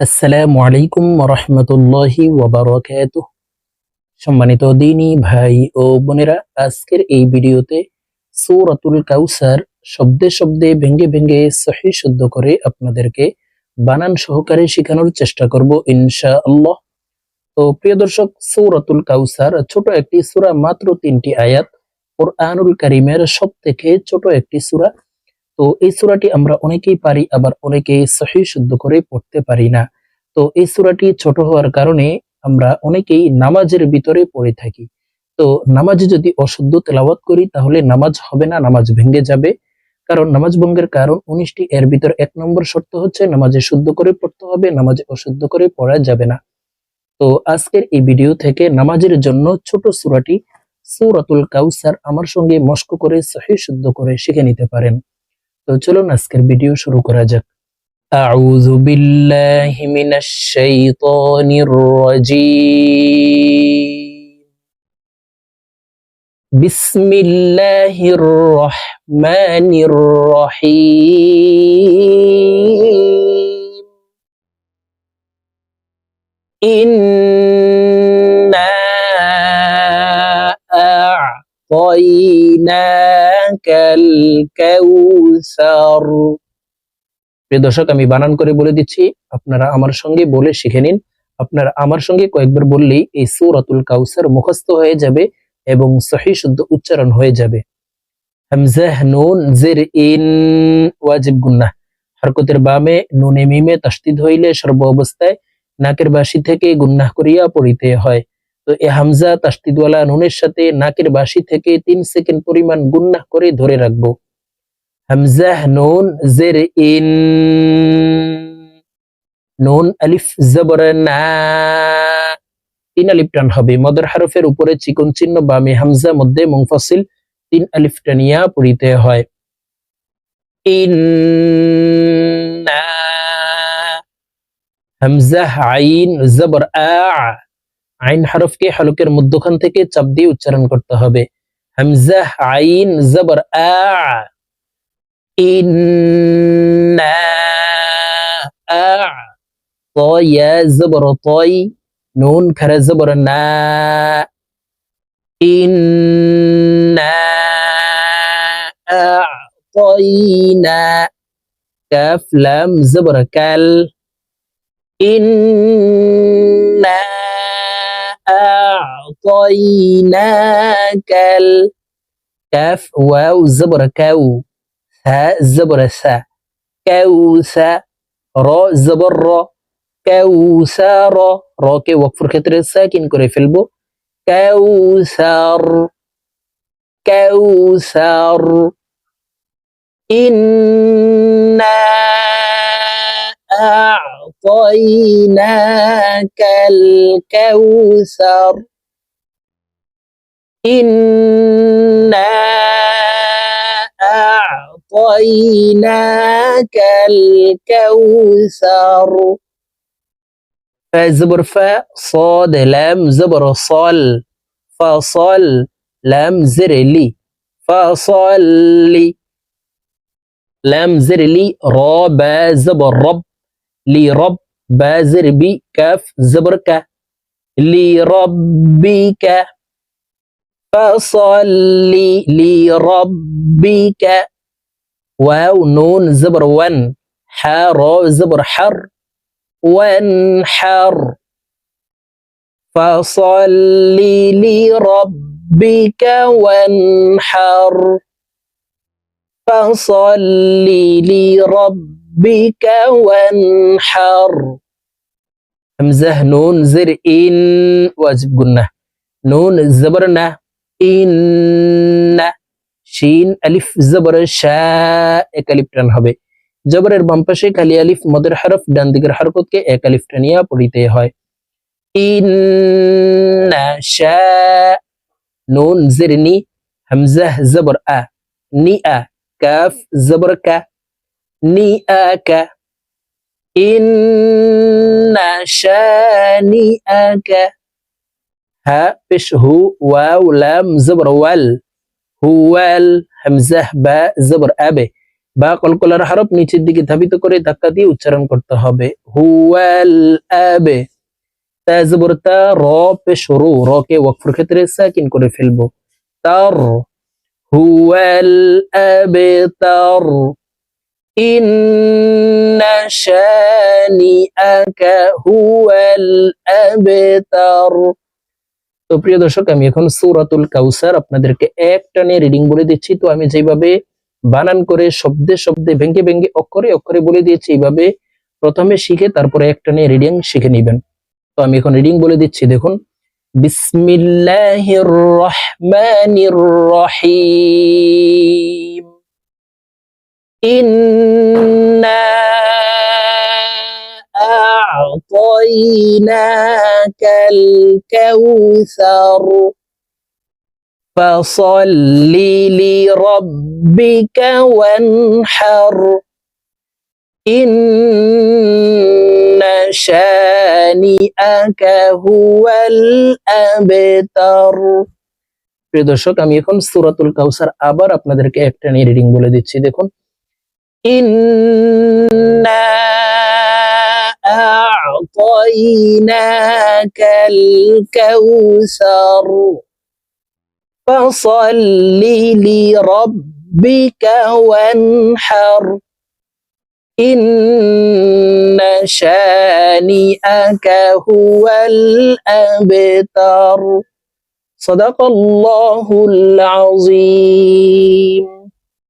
আসসালামু আলাইকুম রহমতুল্লাহি ওয়াবারাকাত সম্মানিত দিনী ভাই ও বোনেরা, আজকের এই ভিডিওতে সূরাতুল কাউসার শব্দে শব্দে ভেঙ্গে ভেঙ্গে সহি শুদ্ধ করে আপনাদেরকে বানান সহকারে শেখানোর চেষ্টা করব ইনশাআল্লাহ। তো প্রিয় দর্শক, সূরাতুল কাউসার ছোট একটি সূরা, মাত্র তিনটি আয়াত। কোরআনুল কারীমের সব থেকে ছোট একটি সূরা তো এই সূরাটি আমরা অনেকেই পারি, আবার অনেকেই সহি শুদ্ধ করে পড়তে পারি না। তো এই সূরাটি ছোট হওয়ার কারণে আমরা অনেকেই নামাজের ভিতরে পড়ে থাকি। তো নামাজে যদি অশুদ্ধ তেলাওয়াত করি, তাহলে নামাজ হবে না, নামাজ ভেঙে যাবে। কারণ নামাজ ভঙ্গের কারণ উনিশটি, এর ভিতর এক নম্বর শর্ত হচ্ছে নামাজে শুদ্ধ করে পড়তে হবে, নামাজে অশুদ্ধ করে পড়া যাবে না। তো আজকের এই ভিডিও থেকে নামাজের জন্য ছোট সূরাটি সূরাতুল কাউসার আমার সঙ্গে মস্ক করে সহি শুদ্ধ করে শিখে নিতে পারেন। তো চলুন আজকের ভিডিও শুরু করা যাক أعوذ بالله من الشيطان الرجيم بسم الله الرحمن الرحيم إنا أعطيناك الكوثر প্রিয় দর্শক, আমি বানান করে বলে দিচ্ছি, আপনারা আমার সঙ্গে বলে শিখে নিন। আপনারা আমার সঙ্গে কয়েকবার বললেই এই সূরাতুল কাউসার মুখস্থ হয়ে যাবে এবং সহি শুদ্ধ উচ্চারণ হয়ে যাবে। নুন, জের, ইন, ওয়াজিব হরকতের বামে, নুনে, মিমে, তাসদিদ হইলে সর্ব অবস্থায় নাকের বাসি থেকে গুন্নাহ করিয়া পড়িতে হয়। তো এ হামজা তাসদিদওয়ালা নুনের সাথে নাকের বাসি থেকে তিন সেকেন্ড পরিমাণ গুন্নাহ করে ধরে রাখব। হামজাহ নুন জের ইন। নুন আলিফ জবর তিন আলিফ টান হবে। মদর হারফের উপরে চিকন চিহ্ন বামে হামজা, মধ্যে মুংফাসিল তিন আলিফ টানিয়া পড়িতে হয়। ইন হামজাহ আইন জবর আ। আইন হারফকে হালকের মধ্যখান থেকে চাপ দিয়ে উচ্চারণ করতে হবে হামজাহ আইন জবর আ إنا أعطي زبر طي نون كر زبر نا إنا أعطينا كاف لام زبر كال إنا أعطيناك الكاف واو زبر كاو ها زبر سا كوسا را زبر را كوسر را কে ওয়াকফের ক্ষেত্রে সাকিন করে ফেলবো كوثر كوثر إنا أعطيناك الكوثر. إنا أعطيناك الكوثر. فزبر فا صاد لام زبر صل فصل لام زر لي. فصلي لام زر لي. را با زبر رب. لي رب با زر بي كاف زبر ك لربك فصلي لربك. واو نون زبر ون حار زبر حر وانحر فصلي لربك وانحر فصلي لربك وانحر همزة نون زر إن واجب قلنا نون زبرنا ইন্না শিন আলিফ জবর শাহ এক আলিফ টান হবে জবরের বাম পাশে খালি আলিফ মদের হরফ ডান দিকের হরকতকে এক আলিফ টানিয়া পড়িতে হয় ইন্না শাহ নুন জিরনি হামজাহ জবর আ নি আ কাফ জবর কা শানি আ কা ها পেশ হু ওয়াও লাম জবর ওয়াল। হুয়াল হামজাহ বা জবর আবে। বা কলকলার হরফ নিচের দিকে ধাবিত করে ধাক্কা দিয়ে উচ্চারণ করতে হবে। হুয়াল আবে। তা জবর তা র পেশ রু র কে ওয়াকফের ক্ষেত্রে সাকিন করে ফেলব। তার। হুয়াল আবে তার। ইন্না শানিআকা হুয়াল আবতার তো প্রিয় দর্শক, আমি এখন সূরাতুল কাউসার আপনাদেরকে এক টানে রিডিং বলে দিচ্ছি। তো আমি যেভাবে বানান করে শব্দে শব্দে, ভেঙ্গে ভেঙ্গে, অক্ষরে অক্ষরে বলে দিয়েছি, এইভাবে প্রথমে শিখে তারপরে এক টানে রিডিং শিখে নেবেন। তো আমি এখন রিডিং বলে দিচ্ছি, দেখুন। বিসমিল্লাহির রহমানির রহিম। إنا أعطيناك الكوثر فصل لربك وانحر إن شانئك هو الأبتر প্রিয় দর্শক আমি এখন সূরাতুল কাউসার আবার আপনাদেরকে একটা নিয়ে রিডিং বলে দিচ্ছি দেখুন إنا أعطيناك الكوثر. فصل لربك وانحر. إن شانئك هو الأبتر. صدق الله العظيم.